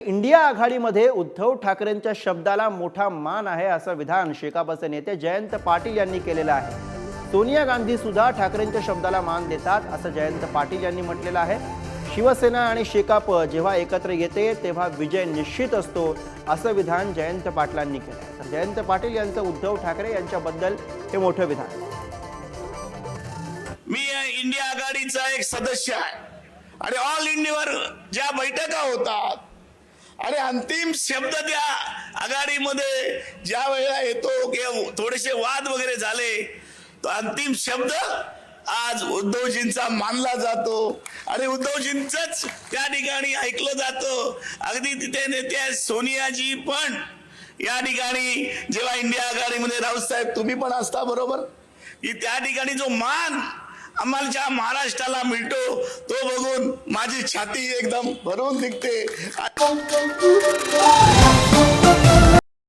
India आघाडीमध्ये उद्धव ठाकरेंच्या शब्दाला मोठा मान आहे असं विधान शेकापचे नेते जयंत पाटील यांनी केलेलं आहे. सोनिया गांधी सुद्धा ठाकरेंच्या शब्दाला मान देतात असं जयंत पाटील यांनी म्हटलेलं आहे. शिवसेना आणि शेकाप जेव्हा एकत्र येते तेव्हा विजय निश्चित असतो असं विधान जयंत पाटलांनी केलं तर जयंत पाटील यांचं उद्धव ठाकरे यांच्याबद्दल हे मोठं विधान. मी इंडिया आघाडीचा एक सदस्य आहे. आणि ऑल इंडियावर ज्या बैठका होतात आणि अंतिम शब्द त्या आघाडीमध्ये ज्या वेळेला येतो किंवा थोडेसे वाद वगैरे झाले तो अंतिम शब्द आज उद्धवजींचा मानला जातो. आणि उद्धवजींच त्या ठिकाणी ऐकलं जातं. अगदी तिथे नेते सोनियाजी पण. या ठिकाणी जेव्हा इंडिया आघाडीमध्ये राऊत साहेब तुम्ही पण असता बरोबर? की त्या ठिकाणी जो मान आम्हाला ज्या महाराष्ट्राला मिळतो. तो बघून माझी छाती एकदम भरून निघते.